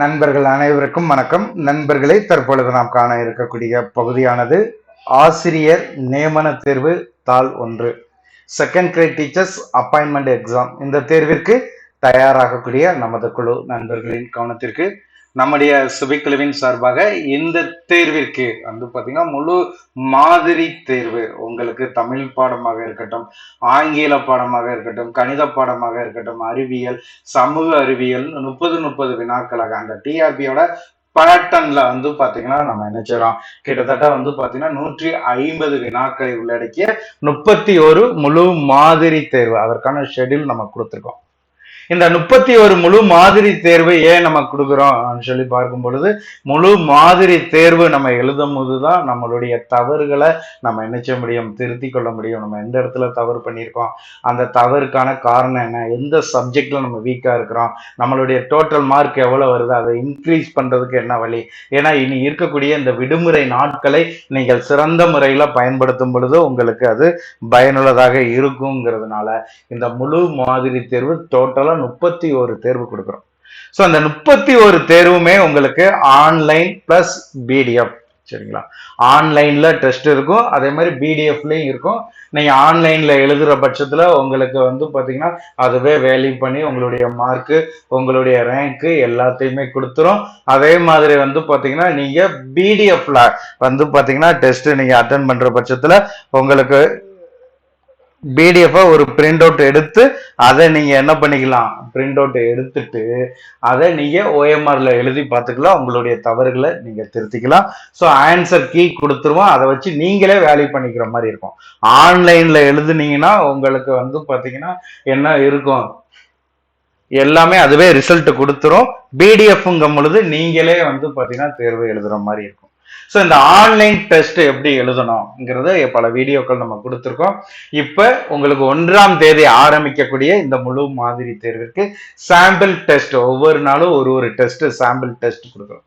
நண்பர்கள் அனைவருக்கும் வணக்கம். நண்பர்களே தற்பொழுது நாம் காண இருக்கக்கூடிய பகுதியானது ஆசிரியர் நியமன தேர்வு தாள் ஒன்று. Second grade teachers appointment exam இந்த தேர்விற்கு தயாராகக்கூடிய நமது குழு நண்பர்களின் கவனத்திற்கு நம்முடைய சுபிக்குழுவின் சார்பாக இந்த தேர்விற்கு வந்து பார்த்தீங்கன்னா முழு மாதிரி தேர்வு. உங்களுக்கு தமிழ் பாடமாக இருக்கட்டும் ஆங்கில பாடமாக இருக்கட்டும் கணித பாடமாக இருக்கட்டும் அறிவியல் சமூக அறிவியல் முப்பது முப்பது வினாக்களாக அந்த டிஆர்பியோட பேட்டர்ன்ல வந்து பாத்தீங்கன்னா நம்ம என்ன செய்றோம் கிட்டத்தட்ட வந்து பாத்தீங்கன்னா நூற்றி ஐம்பது வினாக்களை உள்ளடக்கிய முப்பத்தி ஒரு முழு மாதிரி தேர்வு. அதற்கான ஷெட்யூல் நம்ம கொடுத்துருக்கோம். இந்த முப்பத்தி ஒரு முழு மாதிரி தேர்வு ஏன் நம்ம கொடுக்குறோம் சொல்லி பார்க்கும் பொழுது முழு மாதிரி தேர்வு நம்ம எழுதும் போதுதான் நம்மளுடைய தவறுகளை நம்ம என்ன செய்ய முடியும் திருத்தி கொள்ள முடியும். நம்ம எந்த இடத்துல தவறு பண்ணியிருக்கோம் அந்த தவறுக்கான காரணம் என்ன எந்த சப்ஜெக்ட்ல நம்ம வீக்காக இருக்கிறோம் நம்மளுடைய டோட்டல் மார்க் எவ்வளோ வருது அதை இன்க்ரீஸ் பண்ணுறதுக்கு என்ன வழி? ஏன்னா இனி இருக்கக்கூடிய இந்த விடுமுறை நாட்களை நீங்கள் சிறந்த முறையில் பயன்படுத்தும் பொழுது உங்களுக்கு அது பயனுள்ளதாக இருக்குங்கிறதுனால இந்த முழு மாதிரி தேர்வு டோட்டலாக மொத்தம் முப்பத்தி ஒரு தேர்வு கொடுக்குறோம். ஸோ அந்த முப்பத்தி ஒரு தேர்வுமே உங்களுக்கு ஆன்லைன் பிளஸ் பிடிஎஃப் சரிங்களா? ஆன்லைன்ல டெஸ்ட் இருக்கும் அதே மாதிரி பிடிஎஃப்லேயும் இருக்கும். நீங்கள் ஆன்லைன்ல எழுதுற பட்சத்துல உங்களுக்கு வந்து பார்த்தீங்கன்னா அதுவே வேல்யூ பண்ணி உங்களுடைய மார்க்கு உங்களுடைய ரேங்க்கு எல்லாத்தையுமே கொடுத்துரும். அதே மாதிரி வந்து பார்த்தீங்கன்னா நீங்கள் பிடிஎஃப்ல வந்து பார்த்தீங்கன்னா டெஸ்ட்டு நீங்கள் அட்டன் பண்ணுற பட்சத்தில் உங்களுக்கு பிடிஎஃபை ஒரு பிரிண்ட் அவுட் எடுத்து அதை நீங்கள் என்ன பண்ணிக்கலாம்? பிரிண்ட் அவுட் எடுத்துட்டு அதை நீங்கள் ஓஎம்ஆரில் எழுதி பார்த்துக்கலாம். உங்களுடைய தவறுகளை நீங்கள் திருத்திக்கலாம். ஸோ ஆன்சர் கீ கொடுத்துருவோம். அதை வச்சு நீங்களே வேல்யூ பண்ணிக்கிற மாதிரி இருக்கும். ஆன்லைனில் எழுதுனீங்கன்னா உங்களுக்கு வந்து பார்த்தீங்கன்னா என்ன இருக்கும்? எல்லாமே அதுவே ரிசல்ட் கொடுத்துரும். பிடிஎஃப்ங்கும் பொழுது நீங்களே வந்து பார்த்தீங்கன்னா தேர்வு எழுதுகிற மாதிரி இருக்கும். ஸோ இந்த ஆன்லைன் டெஸ்ட் எப்படி எழுதணுங்கிறத பல வீடியோக்கள் நம்ம கொடுத்துருக்கோம். இப்போ உங்களுக்கு ஒன்றாம் தேதி ஆரம்பிக்கக்கூடிய இந்த முழு மாதிரி தேர்விற்கு சாம்பிள் டெஸ்ட் ஒவ்வொரு நாளும் ஒரு ஒரு டெஸ்ட் சாம்பிள் டெஸ்ட் கொடுக்குறோம்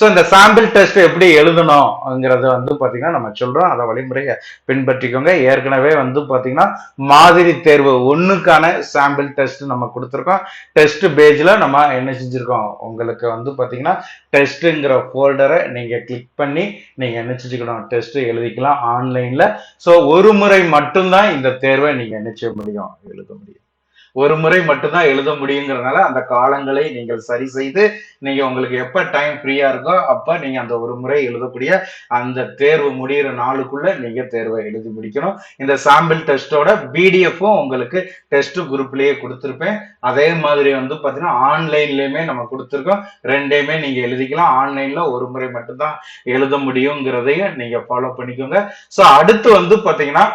ஸோ இந்த சாம்பிள் டெஸ்ட் எப்படி எழுதணும்ங்கிறத வந்து பார்த்தீங்கன்னா நம்ம சொல்கிறோம் அதை வழிமுறையை பின்பற்றிக்கோங்க. ஏற்கனவே வந்து பார்த்தீங்கன்னா மாதிரி தேர்வு ஒன்றுக்கான சாம்பிள் டெஸ்ட் நம்ம கொடுத்துருக்கோம். டெஸ்ட் பேஜில் நம்ம என்ன செஞ்சுருக்கோம்? உங்களுக்கு வந்து பார்த்தீங்கன்னா டெஸ்ட்டுங்கிற ஃபோல்டரை நீங்கள் கிளிக் பண்ணி நீங்கள் என்ன செஞ்சுக்கணும்? டெஸ்ட்டு எழுதிக்கலாம் ஆன்லைனில் ஸோ ஒரு முறை மட்டும்தான் இந்த தேர்வை நீங்கள் என்ன செய்ய முடியும்? எழுத முடியும். ஒரு முறை மட்டும்தான் எழுத முடியுங்கிறதுனால அந்த காலங்களை நீங்கள் சரி செய்து நீங்க உங்களுக்கு எப்ப டைம் ஃப்ரீயா இருக்கோ அப்ப நீங்க அந்த ஒரு முறை எழுதக்கூடிய அந்த தேர்வு முடிகிற நாளுக்குள்ள நீங்க தேர்வை எழுதி முடிக்கணும். இந்த சாம்பிள் டெஸ்டோட பிடிஎஃப்பும் உங்களுக்கு டெஸ்ட் குரூப்லயே கொடுத்துருப்பேன். அதே மாதிரி வந்து பாத்தீங்கன்னா ஆன்லைன்லயுமே நம்ம கொடுத்துருக்கோம். ரெண்டையுமே நீங்க எழுதிக்கலாம். ஆன்லைன்ல ஒரு முறை மட்டும்தான் எழுத முடியுங்கிறதையும் நீங்க ஃபாலோ பண்ணிக்கோங்க. ஸோ அடுத்து வந்து பாத்தீங்கன்னா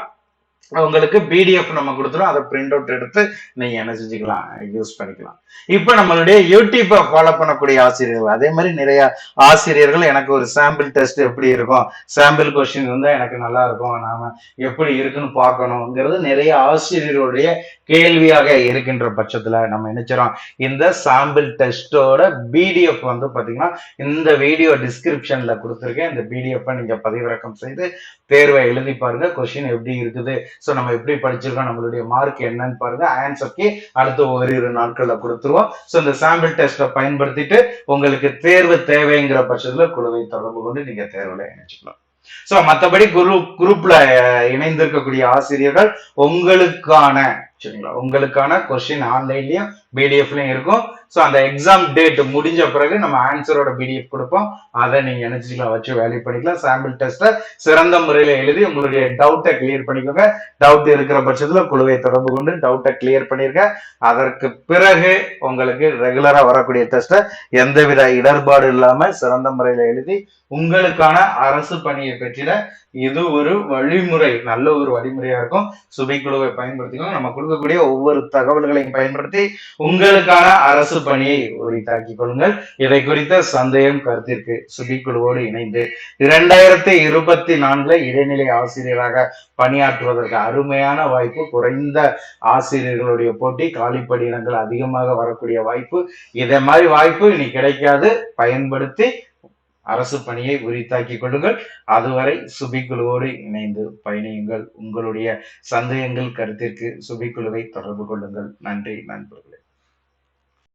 உங்களுக்கு பிடிஎஃப் நம்ம கொடுத்துரும். அதை பிரிண்ட் அவுட் எடுத்து நீங்க என்ன செஞ்சுக்கலாம் யூஸ் பண்ணிக்கலாம். இப்போ நம்மளுடைய யூடியூப்பை ஃபாலோ பண்ணக்கூடிய ஆசிரியர்கள் அதே மாதிரி நிறைய ஆசிரியர்கள் எனக்கு ஒரு சாம்பிள் டெஸ்ட் எப்படி இருக்கும் சாம்பிள் கொஸ்டின் இருந்தா எனக்கு நல்லா இருக்கும் நாம எப்படி இருக்குன்னு பார்க்கணுங்கிறது நிறைய ஆசிரியருடைய கேள்வியாக இருக்கின்ற பட்சத்துல நம்ம நினைச்சிடோம் இந்த சாம்பிள் டெஸ்டோட பிடிஎஃப் வந்து பாத்தீங்கன்னா இந்த வீடியோ டிஸ்கிரிப்ஷன்ல கொடுத்துருக்கேன். இந்த பிடிஎஃப் நீங்க பதிவிறக்கம் செய்து தேர்வை எழுதி பாருங்க. கொஸ்டின் எப்படி இருக்குது? ஸோ நம்ம எப்படி படிச்சிருக்கோம்? நம்மளுடைய மார்க் என்னன்னு பாருங்க. ஆன்சர்க்கு அடுத்த ஓரிரு நாட்கள்ல கொடுத்துருவோம். ஸோ இந்த சாம்பிள் டெஸ்ட்டை பயன்படுத்திட்டு உங்களுக்கு தேர்வு தேவைங்கிற பட்சத்துல குழுவை தொடர்பு கொண்டு நீங்க தேர்வுல இணைச்சிக்கலாம். ஸோ மற்றபடி குரூப் குரூப்ல இணைந்திருக்கக்கூடிய ஆசிரியர்கள் உங்களுக்கான சரிங்களா? உங்களுக்கான கொஸ்டின் ஆன்லைன்லயும் பிடிஎஃப்லயும் இருக்கும். ஸோ அந்த எக்ஸாம் டேட் முடிஞ்ச பிறகு நம்ம ஆன்சரோட பிடிஎஃப் கொடுப்போம். அதை நீங்க நினைச்சுக்கலாம் வச்சு வேல்யூ பண்ணிக்கலாம். சாம்பிள் டெஸ்ட்டை சிறந்த முறையில எழுதி உங்களுடைய டவுட்டை கிளியர் பண்ணிக்கோங்க. டவுட் இருக்கிற பட்சத்துல குழுவை தொடர்பு கொண்டு டவுட்டை கிளியர் பண்ணிருங்க. அதற்கு பிறகு உங்களுக்கு ரெகுலரா வரக்கூடிய டெஸ்ட்டை எந்தவித இடர்பாடு இல்லாம சிறந்த முறையில எழுதி உங்களுக்கான அரசு பணியை பெற்றிட இது ஒரு வழிமுறை நல்ல ஒரு வழிமுறையா இருக்கும். சுபை குழுவை பயன்படுத்திக்கோங்க. நம்ம கொடுக்கக்கூடிய ஒவ்வொரு தகவல்களையும் பயன்படுத்தி உங்களுக்கான அரசு பணியை உரித்தாக்கிக் கொள்ளுங்கள். இதை குறித்த சந்தேகம் கருத்திற்கு சுபி குழுவோடு இணைந்து இரண்டாயிரத்தி இருபத்தி நான்குல இடைநிலை ஆசிரியராக பணியாற்றுவதற்கு அருமையான வாய்ப்பு குறைந்த ஆசிரியர்களுடைய போட்டி காலிப்படியினங்கள் அதிகமாக வரக்கூடிய வாய்ப்பு இதே மாதிரி வாய்ப்பு இனி கிடைக்காது. பயன்படுத்தி அரசு பணியை உரித்தாக்கிக் கொள்ளுங்கள். அதுவரை சுபிக்குழுவோடு இணைந்து பயணியுங்கள். உங்களுடைய சந்தேகங்கள் கருத்திற்கு சுபிக்குழுவை தொடர்பு கொள்ளுங்கள். நன்றி நண்பர்களே.